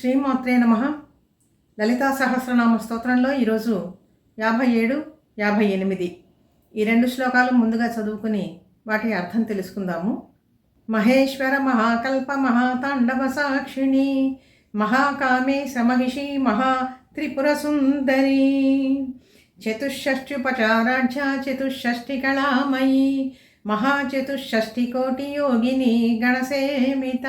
శ్రీమాత్రే నమ. లలితా సహస్రనామ స్తోత్రంలో ఈరోజు యాభై ఏడు యాభై ఎనిమిది. ఈ రెండు శ్లోకాలు ముందుగా చదువుకుని వాటి అర్థం తెలుసుకుందాము. మహేశ్వర మహాకల్ప మహాతాండవ సాక్షిణి మహాకామే సమహిషి మహా త్రిపుర సుందరి. చతుషష్ట్యుపచారాఢ్య చతుషష్ఠి కళామయీ మహాచతుషష్ఠి కోటి యోగిని గణసేమిత.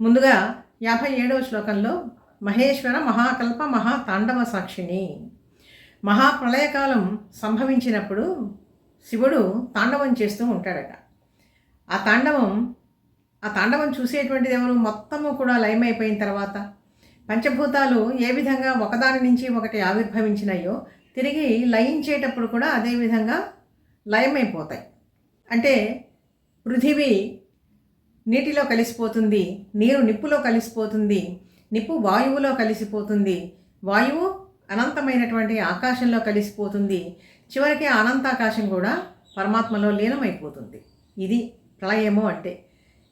ముందుగా యాభై ఏడవ శ్లోకంలో మహేశ్వర మహాకల్ప మహాతాండవ సాక్షిని. మహాప్రళయకాలం సంభవించినప్పుడు శివుడు తాండవం చేస్తూ ఉంటాడట. ఆ తాండవం ఆ తాండవం చూసేటువంటిది ఎవరు? మొత్తము కూడా లయమైపోయిన తర్వాత పంచభూతాలు ఏ విధంగా ఒకదాని నుంచి ఒకటి ఆవిర్భవించినాయో తిరిగి లయించేటప్పుడు కూడా అదే విధంగా లయమైపోతాయి. అంటే పృథివీ నీటిలో కలిసిపోతుంది నీరు నిప్పులో కలిసిపోతుంది నిప్పు వాయువులో కలిసిపోతుంది. వాయువు అనంతమైనటువంటి ఆకాశంలో కలిసిపోతుంది. చివరికి అనంతాకాశం కూడా పరమాత్మలో లీనమైపోతుంది. ఇది ప్రళయము అంటే.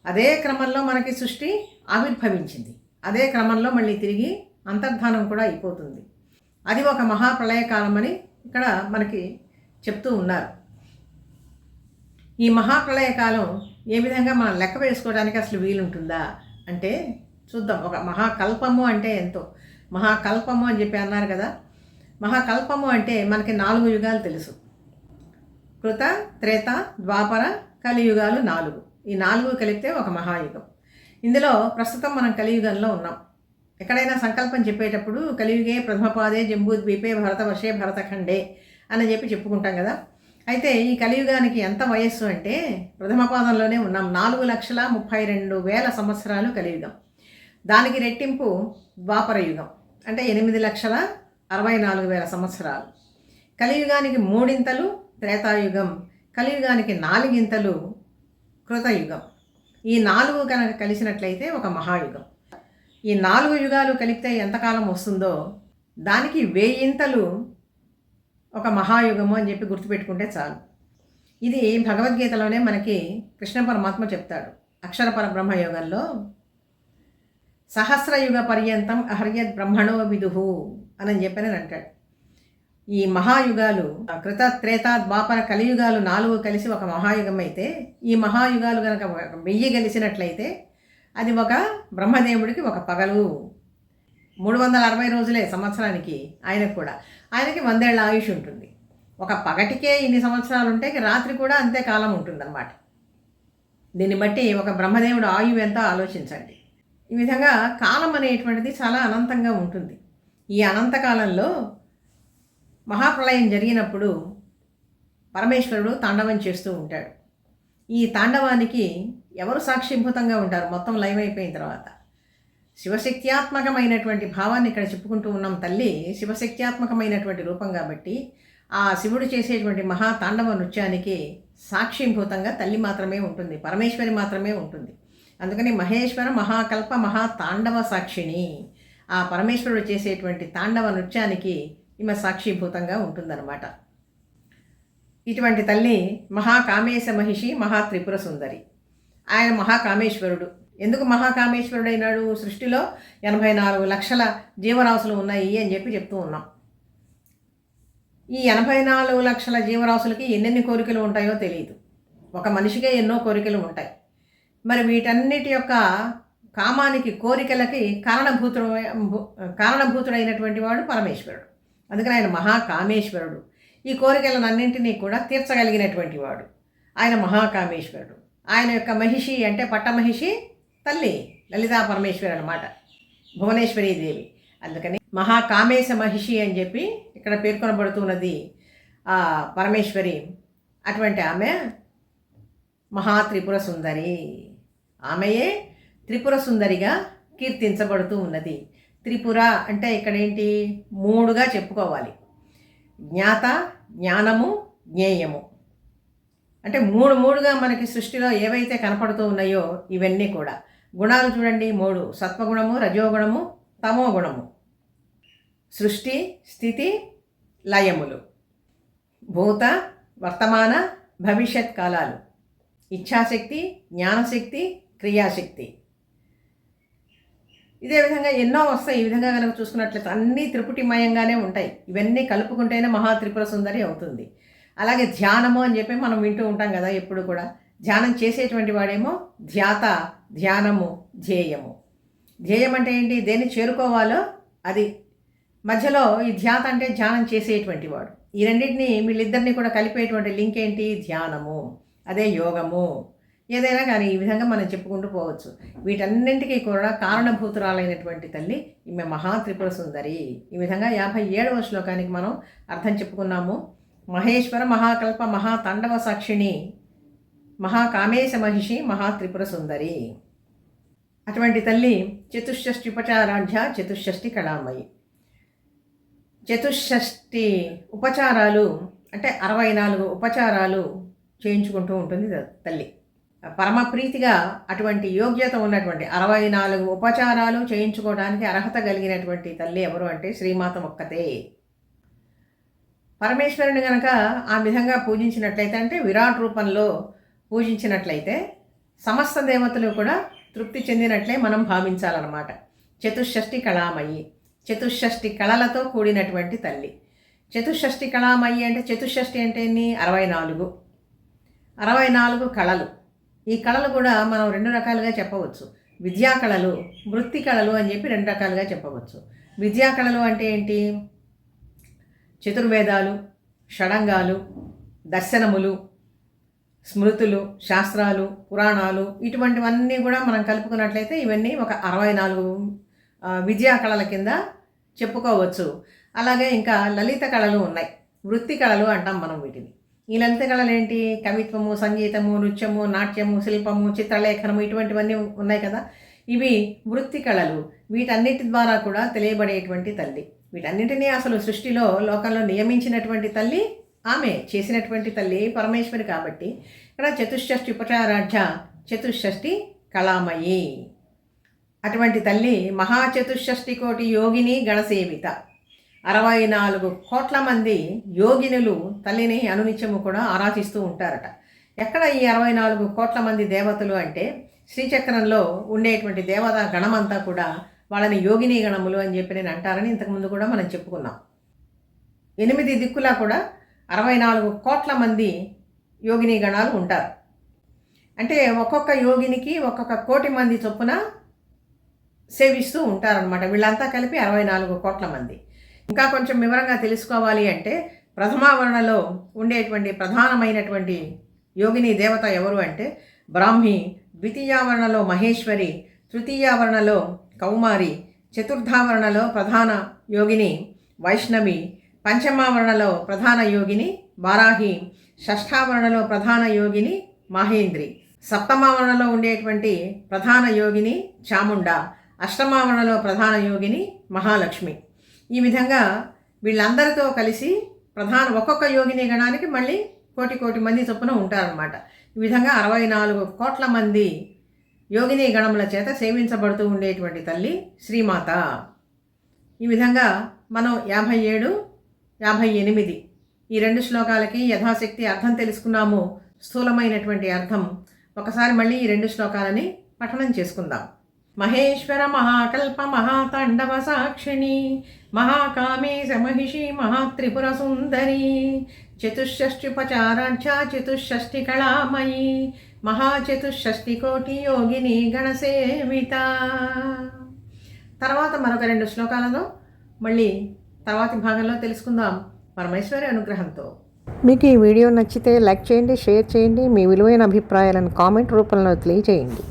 అదే క్రమంలో మనకి సృష్టి ఆవిర్భవించింది. అదే క్రమంలో మళ్ళీ తిరిగి అంతర్ధానం కూడా అయిపోతుంది. అది ఒక మహాప్రళయకాలం అని ఇక్కడ మనకి చెప్తూ ఉన్నారు. ఈ మహాప్రళయకాలం ఏ విధంగా మనం లెక్క వేసుకోవడానికి అసలు వీలుంటుందా? అంటే చూద్దాం. ఒక మహాకల్పము అంటే ఎంతో. మహాకల్పము అని చెప్పి అన్నారు కదా. మహాకల్పము అంటే మనకి నాలుగు యుగాలు తెలుసు. కృత త్రేత ద్వాపర కలియుగాలు నాలుగు. ఈ నాలుగు కలిపితే ఒక మహాయుగం. ఇందులో ప్రస్తుతం మనం కలియుగంలో ఉన్నాం. ఎక్కడైనా సంకల్పం చెప్పేటప్పుడు కలియుగే ప్రథమపాదే జంబూద్వీపే భరతవర్షే భరతఖండే అని చెప్పి చెప్పుకుంటాం కదా. అయితే ఈ కలియుగానికి ఎంత వయస్సు అంటే ప్రథమ పాదంలోనే ఉన్నాం. నాలుగు లక్షల ముప్పై రెండు వేల సంవత్సరాలు కలియుగం. దానికి రెట్టింపు ద్వాపర యుగం. అంటే ఎనిమిది లక్షల అరవై నాలుగు వేల సంవత్సరాలు. కలియుగానికి మూడింతలు త్రేతాయుగం. కలియుగానికి నాలుగింతలు కృతయుగం. ఈ నాలుగు కనుక కలిసినట్లయితే ఒక మహాయుగం. ఈ నాలుగు యుగాలు కలిపితే ఎంతకాలం వస్తుందో దానికి వేయింతలు ఒక మహాయుగము అని చెప్పి గుర్తుపెట్టుకుంటే చాలు. ఇది భగవద్గీతలోనే మనకి కృష్ణ పరమాత్మ చెప్తాడు. అక్షర పరబ్రహ్మ యోగంలో సహస్రయుగ పర్యంతం అహర్యద్ బ్రహ్మణో విదుహు అని చెప్పని అంటాడు. ఈ మహాయుగాలు కృత త్రేత ద్వాపర కలియుగాలు నాలుగు కలిసి ఒక మహాయుగం అయితే ఈ మహాయుగాలు కనుక వెయ్యి కలిసినట్లయితే అది ఒక బ్రహ్మదేవుడికి ఒక పగలు. మూడు వందల అరవై రోజులే సంవత్సరానికి ఆయనకు కూడా. ఆయనకి వందేళ్ళ ఆయుష్ ఉంటుంది. ఒక పగటికే ఇన్ని సంవత్సరాలు ఉంటాయి రాత్రి కూడా అంతే కాలం ఉంటుందన్నమాట. దీన్ని బట్టి ఒక బ్రహ్మదేవుడు ఆయువు ఎంత ఆలోచించండి. ఈ విధంగా కాలం అనేటువంటిది చాలా అనంతంగా ఉంటుంది. ఈ అనంతకాలంలో మహాప్రళయం జరిగినప్పుడు పరమేశ్వరుడు తాండవం చేస్తూ ఉంటాడు. ఈ తాండవానికి ఎవరు సాక్షిభూతంగా ఉంటారు? మొత్తం లైవ్ అయిపోయిన తర్వాత. శివశక్త్యాత్మకమైనటువంటి భావాన్ని ఇక్కడ చెప్పుకుంటూ ఉన్నాం తల్లి. శివశక్త్యాత్మకమైనటువంటి రూపం కాబట్టి ఆ శివుడు చేసేటువంటి మహా తాండవ నృత్యానికి సాక్షిభూతంగా తల్లి మాత్రమే ఉంటుంది పరమేశ్వరి మాత్రమే ఉంటుంది. అందుకని మహేశ్వర మహాకల్ప మహా తాండవ సాక్షిని ఆ పరమేశ్వరుడు చేసేటువంటి తాండవ నృత్యానికి ఈమె సాక్షిభూతంగా ఉంటుందన్నమాట. ఇటువంటి తల్లి మహాకామేశ మహిషి మహా త్రిపుర సుందరి. ఆయన మహాకామేశ్వరుడు. ఎందుకు మహాకామేశ్వరుడైనాడు సృష్టిలో? ఎనభై నాలుగు లక్షల జీవరాశులు ఉన్నాయి అని చెప్పి చెప్తూ ఉన్నాం. ఈ ఎనభై నాలుగు లక్షల జీవరాశులకి ఎన్నెన్ని కోరికలు ఉంటాయో తెలియదు ఒక మనిషికే ఎన్నో కోరికలు ఉంటాయి. మరి వీటన్నిటి యొక్క కామానికి కోరికలకి కారణభూతుడు కారణభూతుడైనటువంటి వాడు పరమేశ్వరుడు. అందుకని ఆయన మహాకామేశ్వరుడు. ఈ కోరికలన్నింటినీ కూడా తీర్చగలిగినటువంటి వాడు. ఆయన మహాకామేశ్వరుడు. ఆయన యొక్క మహిషి అంటే పట్టమహిషి తల్లి లలితా పరమేశ్వరి అనమాట భువనేశ్వరీ దేవి. అందుకని మహాకామేశ మహిషి అని చెప్పి ఇక్కడ పేర్కొనబడుతున్నది ఆ పరమేశ్వరి. అటువంటి ఆమె మహా త్రిపుర సుందరి. ఆమెయే త్రిపుర సుందరిగా కీర్తించబడుతూ ఉన్నది. త్రిపుర అంటే ఇక్కడ ఏంటి? మూడుగా చెప్పుకోవాలి. జ్ఞాత జ్ఞానము జ్ఞేయము. అంటే మూడు మూడుగా మనకి సృష్టిలో ఏవైతే కనపడుతూ ఉన్నాయో ఇవన్నీ కూడా. గుణాలు చూడండి మూడు. సత్వగుణము రజోగుణము తమో గుణము సృష్టి స్థితి లయములు. భూత వర్తమాన భవిష్యత్ కాలాలు. ఇచ్ఛాశక్తి జ్ఞానశక్తి క్రియాశక్తి. ఇదే విధంగా ఎన్నో వస్తాయి. ఈ విధంగా కనుక చూసుకున్నట్లయితే అన్నీ త్రిపుటిమయంగానే ఉంటాయి. ఇవన్నీ కలుపుకుంటేనే మహా త్రిపుర సుందరి అవుతుంది. అలాగే ధ్యానము అని చెప్పి మనం వింటూ ఉంటాం కదా ఎప్పుడు కూడా. ధ్యానం చేసేటువంటి వాడేమో ధ్యాత. ధ్యానము ధ్యేయము. ధ్యేయం అంటే ఏంటి? దేన్ని చేరుకోవాలో అది. మధ్యలో ఈ ధ్యాత అంటే ధ్యానం చేసేటువంటి వాడు. ఈ రెండింటిని వీళ్ళిద్దరిని కూడా కలిపేటువంటి లింక్ ఏంటి? ధ్యానము. అదే యోగము. ఏదైనా కానీ ఈ విధంగా మనం చెప్పుకుంటూ పోవచ్చు. వీటన్నింటికీ కూడా కారణభూతురాలైనటువంటి తల్లి ఈమె మహాత్రిపుర సుందరి. ఈ విధంగా యాభై ఏడవ శ్లోకానికి మనం అర్థం చెప్పుకున్నాము. మహేశ్వర మహాకల్ప మహాతండవ సాక్షిణి మహాకామేశ మహిషి మహాత్రిపుర సుందరి. అటువంటి తల్లి చతుష్షష్టి ఉపచారాఢ్య చతుష్షష్టి కళామయి. చతుష్షష్టి ఉపచారాలు అంటే అరవై నాలుగు ఉపచారాలు చేయించుకుంటూ ఉంటుంది త- తల్లి. పరమ ప్రీతిగా అటువంటి యోగ్యత ఉన్నటువంటి అరవై నాలుగు ఉపచారాలు చేయించుకోవడానికి అర్హత కలిగినటువంటి తల్లి ఎవరు అంటే శ్రీమాత ఒక్కతే. పరమేశ్వరుని గనక ఆ విధంగా పూజించినట్లయితే అంటే విరాట్ రూపంలో పూజించినట్లయితే సమస్త దేవతలు కూడా తృప్తి చెందినట్లే మనం భావించాలన్నమాట. చతుషష్ఠి కళామయ్యి చతుషష్ఠి కళలతో కూడినటువంటి తల్లి. చతుషష్ఠి కళామయ్యి అంటే చతుషష్ఠి అంటే ఎన్ని? అరవై నాలుగు. అరవై నాలుగు కళలు. ఈ కళలు కూడా మనం రెండు రకాలుగా చెప్పవచ్చు. విద్యా కళలు వృత్తి కళలు అని చెప్పి రెండు రకాలుగా చెప్పవచ్చు. విద్యా కళలు అంటే ఏంటి? చతుర్వేదాలు షడంగాలు దర్శనములు స్మృతులు శాస్త్రాలు పురాణాలు ఇటువంటివన్నీ కూడా మనం కలుపుకున్నట్లయితే ఇవన్నీ ఒక అరవై నాలుగు ఆ, విద్యా కళల కింద చెప్పుకోవచ్చు. అలాగే ఇంకా లలిత కళలు ఉన్నాయి. వృత్తి కళలు అంటాం మనం వీటిని. ఈ లలిత కళలు ఏంటి కవిత్వము సంగీతము నృత్యము నాట్యము శిల్పము చిత్రలేఖనము ఇటువంటివన్నీ ఉన్నాయి కదా. ఇవి వృత్తి కళలు. వీటన్నిటి ద్వారా కూడా తెలియబడేటువంటి తల్లి. వీటన్నిటినీ అసలు సృష్టిలో లోకంలో నియమించినటువంటి తల్లి ఆమె చేసినటువంటి తల్లి పరమేశ్వరి కాబట్టి ఇక్కడ చతుష్షష్ఠి ఉపచారాఢ్య చతుష్షష్ఠి కళామయి. అటువంటి తల్లి మహాచతుష్షష్ఠి కోటి యోగిని గణసేవిత. అరవై నాలుగు కోట్ల మంది యోగినులు తల్లిని అనునిత్యము కూడా ఆరాధిస్తూ ఉంటారట. ఎక్కడ ఈ అరవై నాలుగు కోట్ల మంది దేవతలు అంటే శ్రీచక్రంలో ఉండేటువంటి దేవతా గణమంతా కూడా వాళ్ళని యోగిని గణములు అని చెప్పి నేను అంటారని ఇంతకుముందు కూడా మనం చెప్పుకున్నాం. ఎనిమిది దిక్కులా కూడా అరవై నాలుగు కోట్ల మంది యోగిని గణాలు ఉంటారు. అంటే ఒక్కొక్క యోగినికి ఒక్కొక్క కోటి మంది చొప్పున సేవిస్తూ ఉంటారనమాట వీళ్ళంతా కలిపి అరవై నాలుగు కోట్ల మంది. ఇంకా కొంచెం వివరంగా తెలుసుకోవాలి అంటే ప్రథమావరణలో ఉండేటువంటి ప్రధానమైనటువంటి యోగిని దేవత ఎవరు అంటే బ్రాహ్మి ద్వితీయావరణలో మహేశ్వరి తృతీయావరణలో కౌమారి చతుర్థావరణలో ప్రధాన యోగిని వైష్ణవి పంచమావరణలో ప్రధాన యోగిని బారాహి షష్ఠావరణలో ప్రధాన యోగిని మహేంద్రి సప్తమావరణలో ఉండేటువంటి ప్రధాన యోగిని చాముండ అష్టమావరణలో ప్రధాన యోగిని మహాలక్ష్మి. ఈ విధంగా వీళ్ళందరితో కలిసి ప్రధాన ఒక్కొక్క యోగిని గణానికి మళ్ళీ కోటి కోటి మంది చొప్పున ఉంటారనమాట ఈ విధంగా అరవై నాలుగు కోట్ల మంది యోగిని గణముల చేత సేవించబడుతూ ఉండేటువంటి తల్లి శ్రీమాత. ఈ విధంగా మనం యాభై ఏడు యాభై ఎనిమిది. ఈ రెండు శ్లోకాలకి యథాశక్తి అర్థం తెలుసుకున్నాము. స్థూలమైనటువంటి అర్థం. ఒకసారి మళ్ళీ ఈ రెండు శ్లోకాలని పఠనం చేసుకుందాం. మహేశ్వర మహాకల్ప మహాతాండవ సాక్షిణి మహాకామేశ మహిషి మహాత్రిపుర సుందరి చతుషష్ట్యుపచారాఢ్య చతుషష్టి కళామయి మహాచతుషష్టి కోటి యోగిని గణసేవిత. తర్వాత మరొక రెండు శ్లోకాలలో మళ్ళీ తర్వాతి భాగంలో తెలుసుకుందాం పరమేశ్వరి అనుగ్రహంతో. మీకు ఈ వీడియో నచ్చితే లైక్ చేయండి షేర్ చేయండి మీ విలువైన అభిప్రాయాలను కామెంట్ రూపంలో తెలియజేయండి.